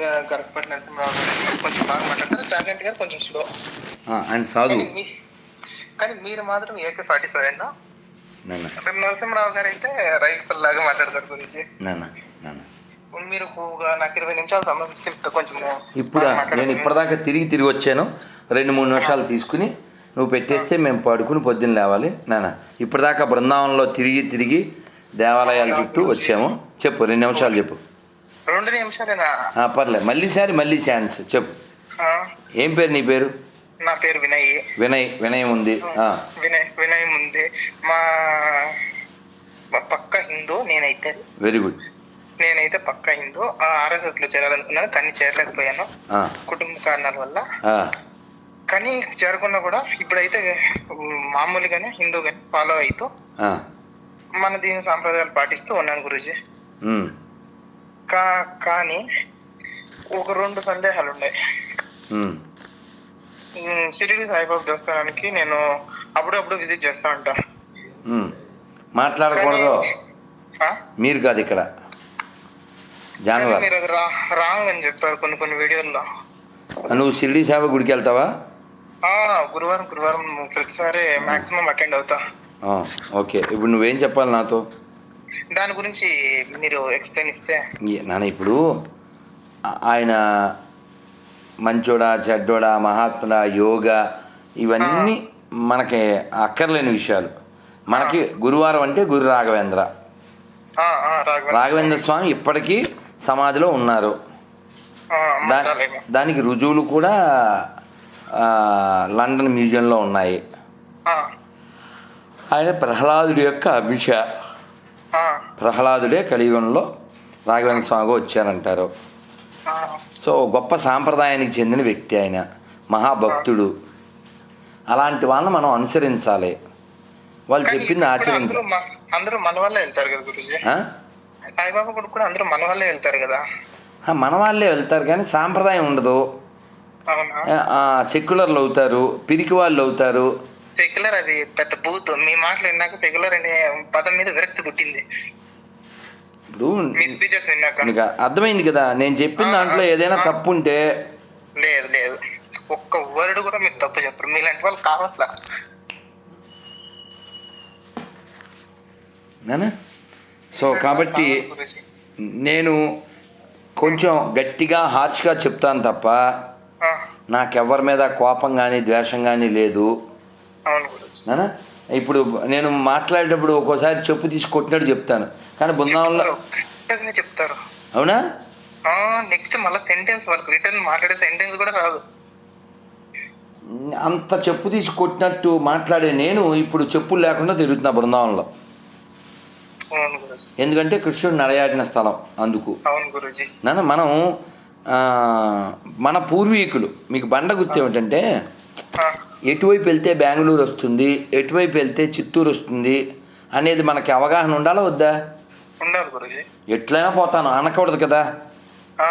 గరకపల్లి నరసింహరావు గారు కొంచెం బాగా మాట్లాడతారు. చాగంటి గారు కొంచెం స్లో ఆయన సాధు. కానీ మీరు మాత్రం ఏకే ఫార్టీ సెవెన్ నాన్న నరసింహరావు గారు అయితే రైతు లాగా మాట్లాడతారు గురించి మీరు నాకు ఇరవై నిమిషాలు సమస్య కొంచెం ఇప్పుడు? నేను ఇప్పటిదాకా తిరిగి తిరిగి వచ్చాను. రెండు మూడు నిమిషాలు తీసుకుని నువ్వు పెట్టేస్తే మేము పడుకుని పొద్దున్న లేవాలి. నాన్న ఇప్పటిదాకా బృందావనంలో తిరిగి తిరిగి దేవాలయాల చుట్టూ వచ్చాము. చెప్పు రెండు నిమిషాలు చెప్పు. రెండు నిమిషాలేనా? పర్లేదు మళ్ళీసారి మళ్ళీ ఛాన్స్. చెప్పు. ఏం పేరు నీ పేరు? నా పేరు వినయ్. వినయ్ వినయం ఉంది. వినయ్ వినయ్ ముందే మా పక్క హిందూ నేనైతే. Very good. నేనైతే పక్క హిందూ. ఆర్ఎస్ఎస్లో చేరాలనుకున్నాను కానీ చేరలేకపోయాను. కుటుంబ కారణాల వల్ల. కానీ చేరకున్నా కూడా ఇప్పుడైతే మామూలుగానే హిందూ గాని ఫాలో అవుతూ మన దీని సాంప్రదాయాలు పాటిస్తూ ఉన్నాను గురుజీ. కా కానీ ఒక రెండు సందేహాలు ఉన్నాయి షిరిడి సాయిబాబా దేవస్థానానికి నేను అప్పుడప్పుడు విజిట్ చేస్తా ఉంటా. మాట్లాడకూడదు? మీరు కాదు ఇక్కడ. మీరు అది రా రాంగ్ అని చెప్పారు కొన్ని కొన్ని వీడియోల్లో. నువ్వు షిరిడి సేవ గుడికి వెళ్తావా? గురువారం గురువారం ప్రతిసారి మాక్సిమం అటెండ్ అవుతా. ఓకే. ఇప్పుడు నువ్వేం చెప్పాలి నాతో? దాని గురించి మీరు ఎక్స్ప్లెయిన్ ఇస్తే. నాన్న ఇప్పుడు ఆయన మంచోడా చెడ్డోడా మహాత్ముడా యోగా ఇవన్నీ మనకి అక్కర్లేని విషయాలు. మనకి గురువారం అంటే గురు రాఘవేంద్ర. రాఘవేంద్ర స్వామి. ఇప్పటికీ సమాధిలో ఉన్నారు. దానికి రుజువులు కూడా లండన్ మ్యూజియంలో ఉన్నాయి. ఆయన ప్రహ్లాదుడి యొక్క అభిష ప్రహ్లాదుడే కలియుగంలో రాఘవేంద్ర స్వామిగా వచ్చారంటారు. సో గొప్ప సాంప్రదాయానికి చెందిన వ్యక్తి ఆయన మహాభక్తుడు. అలాంటి వాళ్ళని మనం అనుసరించాలి. వాళ్ళు చెప్పింది ఆచరించాలి అందరూ మన వల్లే వెళ్తారు కదా గురుజీ? సాయిబాబా కూడా కూడా అందరూ మన వల్లే వెళ్తారు కదా? మన వాళ్ళే వెళ్తారు కానీ సాంప్రదాయం ఉండదు. సెక్యులర్లు అవుతారు పిరికి వాళ్ళు అవుతారు. సెక్యులర్ అది పెద్ద బూత్. మీ మాటలు విన్నాక సెక్యులర్ అనే పదం మీద విరక్తి పుట్టింది. ఇప్పుడు అర్థమైంది కదా? నేను చెప్పిన దాంట్లో ఏదైనా తప్పు ఉంటే లేదు లేదు. ఒక్క వర్డ్ కూడా మీరు తప్పు చెప్పరు. మీలాంటి వాళ్ళు కావట్లా. సో కాబట్టి. నేను కొంచెం గట్టిగా హార్ష్గా చెప్తాను తప్ప నాకెవరి మీద కోపం కానీ ద్వేషం కానీ లేదు. నానా? ఇప్పుడు నేను మాట్లాడేటప్పుడు ఒక్కోసారి చెప్పు తీసి కొట్టినట్టు చెప్తాను. కానీ బృందావనంలో చెప్తారు. అవునా? నెక్స్ట్ మళ్ళీ సెంటెన్స్ వాళ్ళకి రిటర్న్ మాట్లాడే సెంటెన్స్ కూడా రాదు. అంత చెప్పు తీసి కొట్టినట్టు మాట్లాడే నేను ఇప్పుడు చెప్పులు లేకుండా తిరుగుతున్నా బృందావనంలో. ఎందుకంటే కృష్ణుడు నడయాడిన స్థలం అందుకు. నాన్న మనం మన పూర్వీకులు మీకు బండ గుర్తు ఏమిటంటే ఎటువైపు వెళ్తే బెంగళూరు వస్తుంది ఎటువైపు వెళ్తే చిత్తూరు వస్తుంది అనేది మనకి అవగాహన ఉండాలా వద్దా? ఎట్లయినా పోతాను అనకూడదు కదా?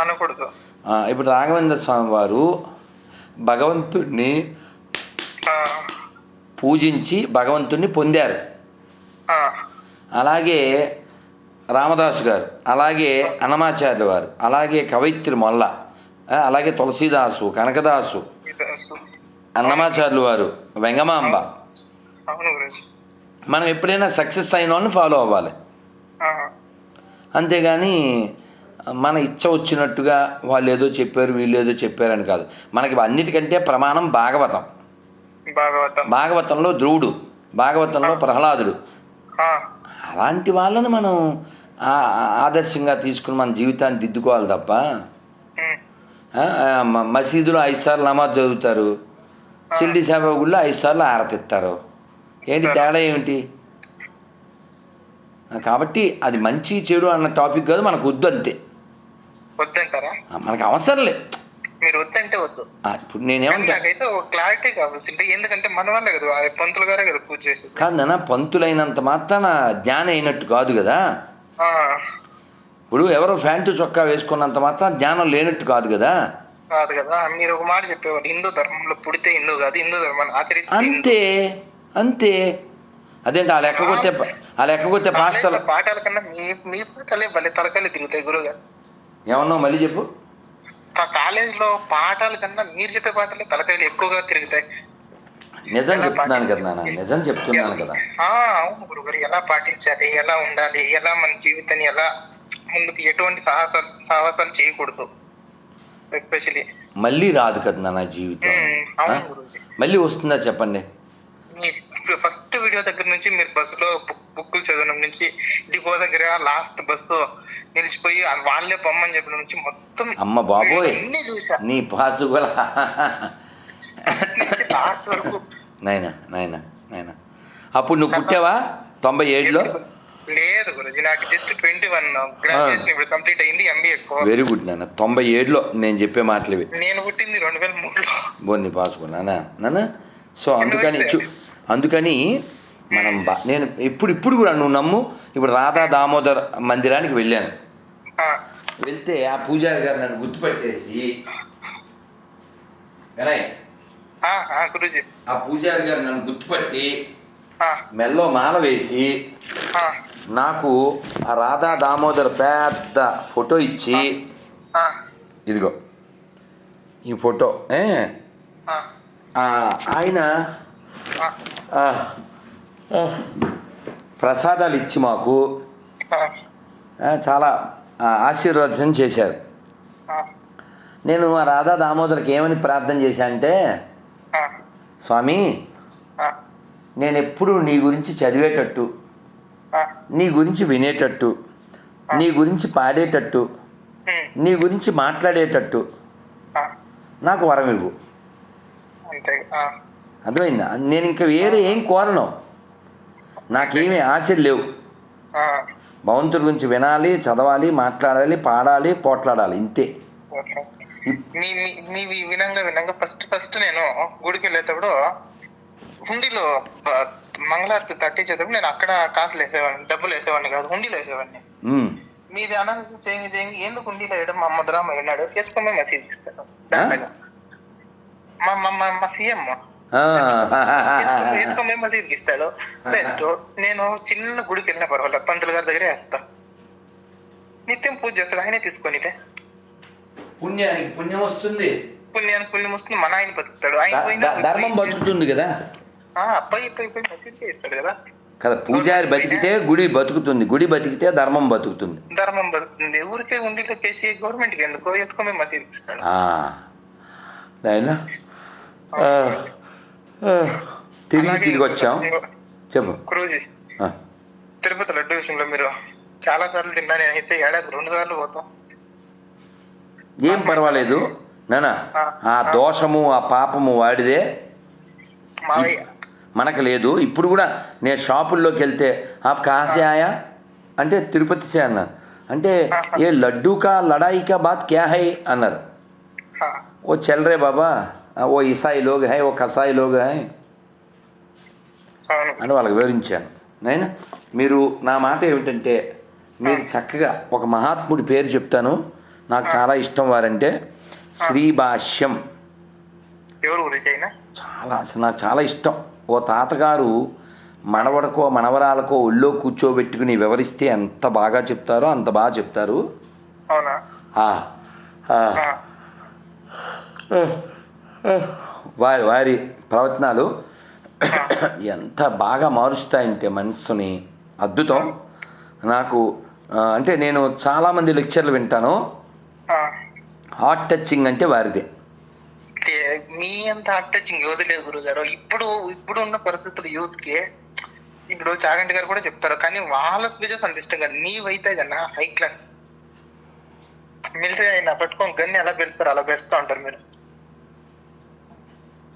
అనకూడదు. ఇప్పుడు రాఘవేంద్ర స్వామి వారు భగవంతుణ్ణి ఆ, పూజించి భగవంతుణ్ణి పొందారు. అలాగే రామదాసు గారు అలాగే అన్నమాచార్య వారు అలాగే కవయిత్రి మొల్ల అలాగే తులసీదాసు కనకదాసు. అన్నమాచార్యులు వారు వెంగమాంబ. మనం ఎప్పుడైనా సక్సెస్ అయిన వాళ్ళని ఫాలో అవ్వాలి. అంతేగాని మన ఇచ్చ వచ్చినట్టుగా వాళ్ళు ఏదో చెప్పారు వీళ్ళు ఏదో చెప్పారని కాదు. మనకి అన్నిటికంటే ప్రమాణం భాగవతం. భాగవతం. భాగవతంలో ధ్రువుడు భాగవతంలో ప్రహ్లాదుడు. అలాంటి వాళ్ళని మనం ఆదర్శంగా తీసుకుని మన జీవితాన్ని దిద్దుకోవాలి తప్ప మసీదులో ఐదు సార్లు నమాజ్ చదువుతారు. షిల్డి సేవ గుళ్ళో ఐదు సార్లు ఆరతిస్తారు. ఏంటి తేడా ఏమిటి? కాబట్టి అది మంచి చెడు అన్న టాపిక్ కాదు మనకు వద్దు అంతే. వద్దంటారా? మనకు అవసరం లే. మీరు వద్దంటే వద్దు. ఇప్పుడు నేనేమంటా క్లారిటీ ఎందుకంటే మన వల్లే కదా ఆ పంతులు గారే కదా పూజ చేసేది. కాదు నాన్న పంతులైనంత మాత్రాన జ్ఞానం అయినట్టు కాదు కదా. ఇప్పుడు ఎవరో ఫ్యాంటు చొక్కా వేసుకున్నంత మాత్రం జ్ఞానం లేనట్టు కాదు కదా. కాదు కదా. మీరు ఒక మాట చెప్పేవాళ్ళు. హిందూ ధర్మంలో పుడితే హిందూ కాదు హిందూ ధర్మాన్ని ఆచరిస్తే. అంతే అంతే. అదేంటి ఆ లెక్క కొట్టే ఆ లెక్క కొట్టే పాస్టల్ కాలేజీలో పాఠాల కన్నా మీ మీ పాఠాలే భలే తలకాయలు తిరుగుతాయి గురుగారు ఏమన్నావు మళ్ళీ చెప్పు? కాలేజ్లో పాఠాల కన్నా మీరు చెప్పే పాటలే తలకాయలు ఎక్కువగా తిరుగుతాయి. నిజం చెప్తున్నాను కదా నాన్న నిజం చెప్తున్నాను కదా. అవును గురుగారు ఎలా పాటించాలి? ఎలా ఉండాలి? ఎలా మన జీవితాన్ని ఎలా ముందుకు ఎటువంటి సాహసాలు సాహసాలు చేయకూడదు? ఎస్పెషలీ మళ్ళీ రాదు కదా నాన్న జీవితం. మళ్ళీ వస్తుందా చెప్పండి? మీ ఫస్ట్ వీడియో దగ్గర నుంచి మీరు బస్సులో బుక్ బుక్కులు చదవడం నుంచి డిపో దగ్గర లాస్ట్ బస్సు నిలిచిపోయి వాళ్ళే పొమ్మని చెప్పిన నుంచి మొత్తం అమ్మ బాబోయ్. అన్ని చూసా. నీ పాసు కూడా. లాస్ట్ వరకు. నాయన నాయన నాయన అప్పుడు నువ్వు పుట్టావా? తొంభై ఏడులో. గురుజీ నాకు జస్ట్ ట్వంటీ వన్ గ్రాడ్యుయేషన్ ఇప్పుడు కంప్లీట్ అయింది ఎంబీఏ వెరీ గుడ్ నాన్న. తొంభై ఏడులో నేను చెప్పే మాటలు నేను పుట్టింది రెండు వేల మూడులో బోంది పాసుకో నాన్న. నాన్న? సో అందుకని చూ అందుకని మనం బా నేను ఇప్పుడు ఇప్పుడు కూడా నువ్వు నమ్ము. ఇప్పుడు రాధా దామోదర్ మందిరానికి వెళ్ళాను. వెళ్తే ఆ పూజారి గారు నన్ను గుర్తుపెట్టేసి ఆ, పూజారి గారు నన్ను గుర్తుపట్టి మెల్లో మాల వేసి నాకు ఆ రాధా దామోదర్ పెద్ద ఫోటో ఇచ్చి ఇదిగో ఈ ఫోటో ఏ? ఆయన ప్రసాదాలు ఇచ్చి మాకు చాలా ఆ, ఆశీర్వదం చేశారు. నేను ఆ రాధా దామోదర్కి ఏమని ప్రార్థన చేశా అంటే ఆ, స్వామి నేను ఎప్పుడు నీ గురించి చదివేటట్టు నీ గురించి వినేటట్టు నీ గురించి పాడేటట్టు నీ గురించి మాట్లాడేటట్టు నాకు వరం ఇవ్వు. అర్థమైందా? నేను ఇంకా వేరే ఏం కోరను. నాకేమీ ఆశలు లేవు. ఆ, భగవంతుడి గురించి వినాలి చదవాలి మాట్లాడాలి పాడాలి పోట్లాడాలి ఇంతే. వినంగా వినంగా ఫస్ట్ ఫస్ట్ నేను గుడికి వెళ్ళేటప్పుడు హుండీలో మంగళారతి తట్టించేటప్పుడు నేను అక్కడ కాసులు వేసేవాడిని డబ్బులు వేసేవాడిని కాదు హుండీలో వేసేవాడిని. మీది అనాలిసిస్ చేయండి చేయండి ఎందుకు హుండీలో వేయడం? మా మధురామ విన్నాడు ఎత్తుకోమే మసీద్ ఇస్తాను దానిపైన. మా మా మా సీఎం. ఆ. ఎత్తుకోమే మసీద్కి ఇస్తాడు. బెస్ట్ నేను చిన్న గుడికి వెళ్ళినా పర్వాలేదు పంతులు గారి దగ్గరే వేస్తా. నిత్యం పూజ చేస్తాడు ఆయనే తీసుకొనిటే పుణ్యానికి పుణ్యం వస్తుంది. పుణ్యానికి పుణ్యం వస్తుంది మన ఆయన బతుకుతాడు. ఆయన ధర్మం బతుకుతుంది కదా. పోయి పోయి ఇస్తాడు కదా. కదా పూజారి బతికితే గుడి బతుకుతుంది గుడి బతికితే ధర్మం బతుకుతుంది. ధర్మం బతుకుతుంది. ఊరికే కేసి గవర్నమెంట్కి ఎందుకో ఎత్తుకోమే మసీద్కి ఇస్తాడు ఆ. నాయనా. తిరిగి తిరిగి వచ్చాం. చెప్పు. గురూజీ ఆ. తిరుపతి లడ్డు విషయంలో మీరు చాలా సార్లు తిన్నా నేను అయితే ఏడాది రెండు సార్లు పోతాం. ఏం పర్వాలేదు. నానా ఆ. దోషము ఆ పాపము వాడిదే. మావయ్య మనకు లేదు. ఇప్పుడు కూడా నేను షాపుల్లోకి వెళ్తే ఆ కాసే ఆయా? అంటే తిరుపతి సే అన్నారు. అంటే ఏ లడ్డూ కా లడాయి కా బాత్ క్యా హై? అన్నారు. ఓ చల్ రే బాబా ఓ ఇసాయి లోగ్ హై ఓ కసాయి లోగ్ హై. అని వాళ్ళకి వివరించాను. నైనా మీరు నా మాట ఏమిటంటే మీరు చక్కగా ఒక మహాత్ముడి పేరు చెప్తాను. నాకు చాలా ఇష్టం వారంటే శ్రీభాష్యం. చాలా అసలు నాకు చాలా ఇష్టం. ఓ తాతగారు మనవడకో మనవరాలకో ఒళ్ళో కూర్చోబెట్టుకుని వివరిస్తే ఎంత బాగా చెప్తారో అంత బాగా చెప్తారు. వారి వారి ప్రవచనాలు ఎంత బాగా మారుస్తాయంటే మనస్సుని అద్భుతం. నాకు అంటే నేను చాలామంది లెక్చర్లు వింటాను. హార్ట్ టచింగ్ అంటే వారిదే. మీ అంత హార్ట్ టచింగ్ యువత లేదు గురువు గారు ఇప్పుడు ఇప్పుడు ఉన్న పరిస్థితులు యూత్కి ఇప్పుడు చాగంటి గారు కూడా చెప్తారు. కానీ వాళ్ళ స్పీచెస్ అంత ఇష్టం కాదు. నీవైతే కన్నా హై క్లాస్ మిలిటరీ అయినా పట్టుకొని గన్ని ఎలా పెరుస్తారు అలా పెరుస్తూ ఉంటారు మీరు.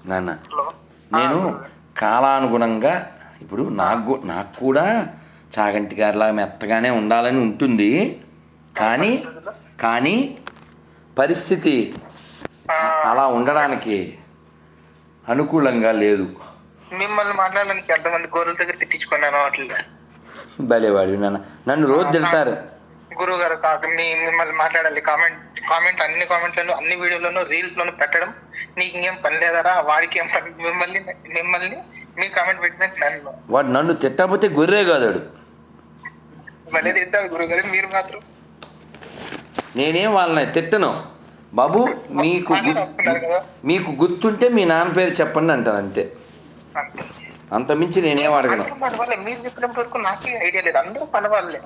నాన్న నేను కాలానుగుణంగా ఇప్పుడు నాకు నాకు కూడా చాగంటి గారిలా మెత్తగానే ఉండాలని ఉంటుంది. కానీ కానీ పరిస్థితి అలా ఉండడానికి అనుకూలంగా లేదు. మిమ్మల్ని మాట్లాడడానికి ఎంతమంది గోరుల దగ్గర తిట్టించుకున్నాను అట్లా. భలేవాడు నాన్న. నన్ను రోజు తిడతారు. గురువు గారు కాక మీ మిమ్మల్ని మాట్లాడాలి. కామెంట్ కామెంట్ అన్ని కామెంట్లను అన్ని వీడియోలను రీల్స్ లోను పెట్టడం నీకు ఇంకేం పని లేదరా? వాడికి ఏం పని? మిమ్మల్ని మిమ్మల్ని మీ కామెంట్ పెట్టినట్టు నన్ను. వాడు నన్ను తిట్టకపోతే గొర్రె కాదాడు భలే తింటారు గురువు గారు మీరు మాత్రం. నేనేం వాళ్ళని తిట్టను. బాబు మీకు మీకు గుర్తుంటే మీ నాన్న పేరు చెప్పండి అంటాను అంతే. అంతే. మించి నేనేం అడగను. అందరూ మన వాళ్ళే మీరు చెప్పినప్పటి వరకు నాకే ఐడియా లేదు అందరూ మన వాళ్ళే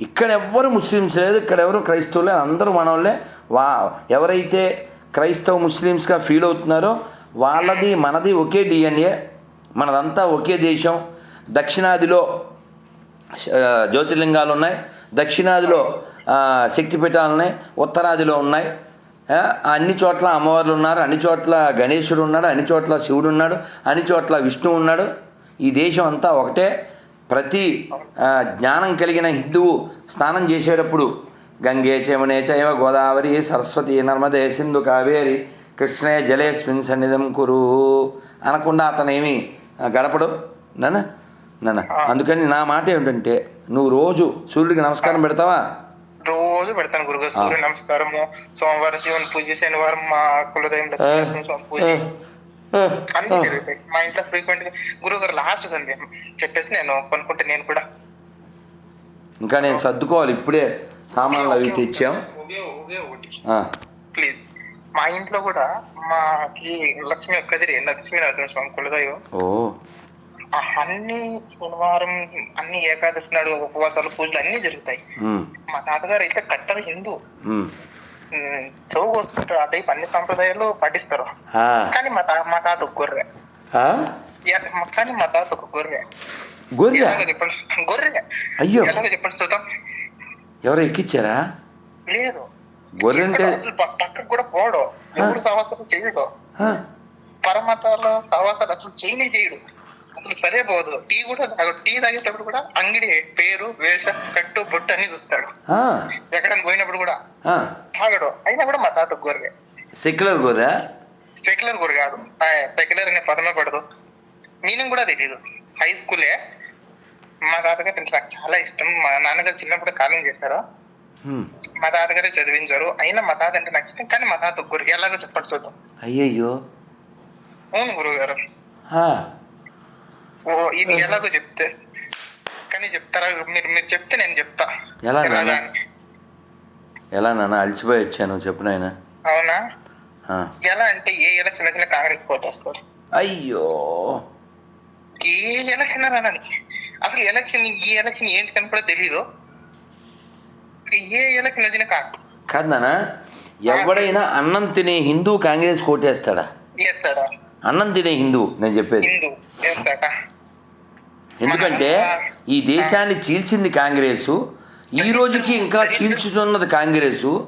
ఇక్కడ ఎవ్వరు ముస్లిమ్స్ లేదు ఇక్కడ ఎవరు క్రైస్తవులే అందరూ మనోళ్ళే. వా ఎవరైతే క్రైస్తవ ముస్లిమ్స్గా ఫీల్ అవుతున్నారో వాళ్ళది మనది ఒకే డిఎన్ఏ మనదంతా ఒకే దేశం. దక్షిణాదిలో జ్యోతిర్లింగాలు ఉన్నాయి దక్షిణాదిలో శక్తిపీఠాలు ఉన్నాయి ఉత్తరాదిలో ఉన్నాయి. అన్ని చోట్ల అమ్మవార్లు ఉన్నారు అన్ని చోట్ల గణేశుడు ఉన్నాడు అన్ని చోట్ల శివుడు ఉన్నాడు అన్ని చోట్ల విష్ణువు ఉన్నాడు. ఈ దేశం అంతా ఒకటే. ప్రతి జ్ఞానం కలిగిన హిందువు స్నానం చేసేటప్పుడు గంగే చమనే చైవ గోదావరి సరస్వతి నర్మదే సింధు కావేరి కృష్ణే జలేస్మిన్ సన్నిధం కురు అనకుండా అతనేమి గడపడు? నాన్న నాన్న అందుకని నా మాట ఏమిటంటే నువ్వు రోజు సూర్యుడికి నమస్కారం పెడతావా? రోజు పెడతాను గురుగారు. సూర్య నమస్కారము సోమవారం శివుని పూజ శనివారం మా కులదైవం స్వామి పూజ. అన్ని జరుగుతాయి. మా ఇంట్లో ఫ్రీక్వెంట్గా గురువు గారు లాస్ట్ సందే చెప్పేసి నేను కొనుక్కుంటే నేను కూడా. ఇంకా నేను సర్దుకోవాలి. ఇప్పుడే సామాన్లు అవి తెచ్చాం. ప్లీజ్ మా ఇంట్లో కూడా మాకి లక్ష్మీ కదిరి లక్ష్మీ నరసింహ స్వామి కులదైవం. ఓ. అన్ని శనివారం అన్ని ఏకాదశి నాడు ఉపవాసాలు పూజలు అన్ని జరుగుతాయి. మా తాతగారు అయితే కట్టర్ హిందూ. చెవు కోసుకుంటారు. ఆ టైప్ అన్ని సంప్రదాయాలు పాటిస్తారు కానీ మా తా మా తాత ఒక గొర్రె. కానీ మా తాత ఒక గొర్రె. గొర్రె? చెప్పండి గొర్రె. అయ్యో. ఎలాగో చెప్పండి చూద్దాం. ఎవరో ఎక్కిచ్చారా? లేదు. గొర్రె అంటే పక్కకు కూడా పోడు. ఎవరు సహవాసాలు చేయడు. పరమతాల సహవాసాలు అసలు చేయనే చేయడు. అసలు సరే పోదు. టీ కూడా తాగడు టీ తాగేటప్పుడు కూడా అంగడి పేరు వేష కట్టు బొట్టు అన్ని చూస్తాడు. ఆ, ఎక్కడానికి పోయినప్పుడు కూడా. తాగడు. అయినా కూడా మా తాత గొర్రె సెక్యులర్ గొర్రె సెక్యులర్ కూడా కాదు. సెక్యులర్ అనే పదమే పడదు. మీనింగ్ కూడా తెలియదు హై స్కూలే. మా తాతగారు నాకు చాలా ఇష్టం. మా నాన్నగారు చిన్నప్పుడు కాలం చేశారు. మా తాతగారే చదివించారు. అయినా మా తాత అంటే నాకు ఇష్టం. కానీ మా తాత గురు ఎలాగో చెప్పండి చూద్దాం. అయ్యయ్యో. అవును గురువు గారు ఓ ఇది ఎలాగో చెప్తే. కానీ చెప్తారా? మీరు మీరు చెప్తే నేను చెప్తా. ఎలా నాన్న? ఎలా నాన్న? అలసిపోయి వచ్చాను చెప్పు నాయన. అవునా? ఎలా అంటే ఏ ఎలక్షన్ వచ్చినా కాంగ్రెస్ కోట వస్తారు? అయ్యో. ఏ ఎలక్షన్ రానని అసలు ఎలక్షన్ ఈ ఎలక్షన్ ఏంటి అని కూడా తెలీదు. ఏ ఎలక్షన్ వచ్చినా కాదు. కాదు నాన్న ఎవడైనా అన్నం తినే హిందూ కాంగ్రెస్ కోటేస్తాడా? అన్నం తినే హిందూ నేను చెప్పేది. హిందూ ఎందుకంటే ఈ దేశాన్ని చీల్చింది కాంగ్రెసు ఈ రోజుకి ఇంకా చీల్చుతున్నది కాంగ్రెసు.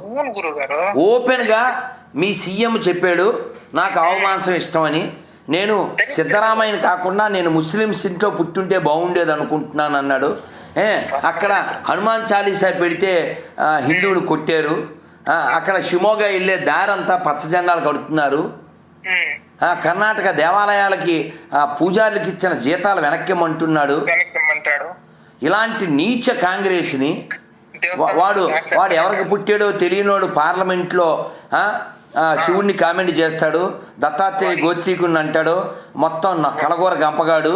ఓపెన్గా మీ సీఎం చెప్పాడు నాకు అవమాంసం ఇష్టమని. నేను సిద్ధరామయ్యని కాకుండా నేను ముస్లిమ్స్ ఇంట్లో పుట్టుంటే బాగుండేది అనుకుంటున్నాను అన్నాడు. ఏ, అక్కడ హనుమాన్ చాలీసా పెడితే హిందువుని కొట్టారు. అక్కడ షిమోగా వెళ్ళే దారంతా పచ్చజెండాలు కడుతున్నారు. కర్ణాటక దేవాలయాలకి ఆ, పూజారులకి ఇచ్చిన జీతాలు వెనక్కిమంటున్నాడు వెనక్కి ఇమ్మంటాడు ఇలాంటి నీచ కాంగ్రెస్ని వాడు వాడు ఎవరికి పుట్టాడో తెలియనోడు పార్లమెంట్లో శివుణ్ణి కామెంట్ చేస్తాడు. దత్తాత్రేయ గోత్రీకుని అంటాడు. మొత్తం నా కలగూర గంపగాడు.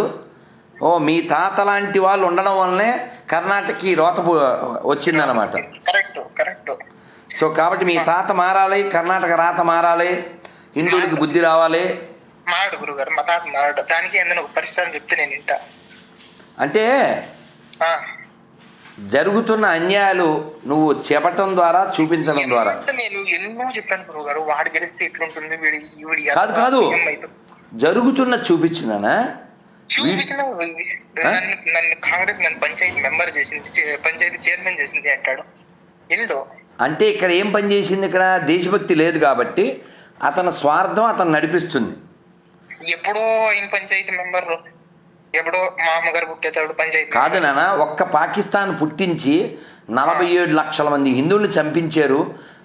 ఓ మీ తాత లాంటి వాళ్ళు ఉండడం వల్లనే కర్ణాటకకి రోత వచ్చిందనమాట కరెక్ట్ కరెక్ట్. సో కాబట్టి మీ తాత మారాలి కర్ణాటక రాత మారాలి. హిందువులకి బుద్ధి రావాలి. మాడు గురువు గారు మా తాత మాడు దానికి ఏదైనా ఒక పరిష్కారం చెప్తే నేను వింటా. అంటే. జరుగుతున్న అన్యాయాలు నువ్వు చేపట్టడం ద్వారా చూపించడం ద్వారా. ఎంత నేను ఎన్నో చెప్పాను వాడు గెలిస్తే ఇట్లుంటుంది వీడి వీడి కాదు, కాదు. జరుగుతున్న చూపించినానా? చూపించిన నన్ను కాంగ్రెస్ నన్ను పంచాయతీ మెంబర్ చేసింది పంచాయతీ చైర్మన్ చేసింది అంటాడు. ఇల్లు అంటే ఇక్కడ ఏం పని చేసింది ఇక్కడ? దేశభక్తి లేదు కాబట్టి అతని స్వార్థం అతను నడిపిస్తుంది. ఎప్పుడో ఆయన పంచాయతీ మెంబర్ ఎప్పుడో మా అమ్మగారు పుట్టేతాడు పంచాయతీ కాదు నాన్న ఒక్క పాకిస్తాన్ పుట్టించి నలభై ఏడు లక్షల మంది హిందువుల్ని చంపించారు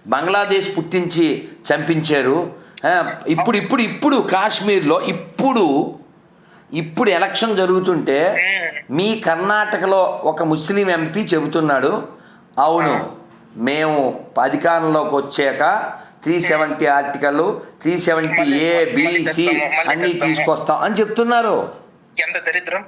బంగ్లాదేశ్ పుట్టించి చంపించారు ఇప్పుడు ఇప్పుడు ఇప్పుడు కాశ్మీర్లో ఇప్పుడు ఇప్పుడు ఎలక్షన్ జరుగుతుంటే మీ కర్ణాటకలో ఒక ముస్లిం ఎంపీ చెబుతున్నాడు అవును మేము అధికారంలోకి వచ్చాక three seventy article three seventy A BC అన్నీ తీసుకొస్తాం అని చెప్తున్నారు. ఎంత దరిద్రం?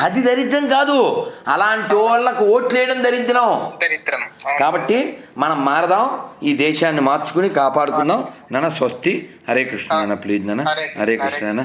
అది దరిద్రం కాదు. అలాంటి వాళ్ళకు ఓట్లేయడం దరిద్రం. దరిద్రం అవును. కాబట్టి మనం మారదాం ఈ దేశాన్ని మార్చుకుని కాపాడుకుందాం. నాన్న స్వస్తి. హరే కృష్ణ నాన్న ప్లీజ్ నాన్న. హరే కృష్ణ, హరే హరే కృష్ణ నాన్న.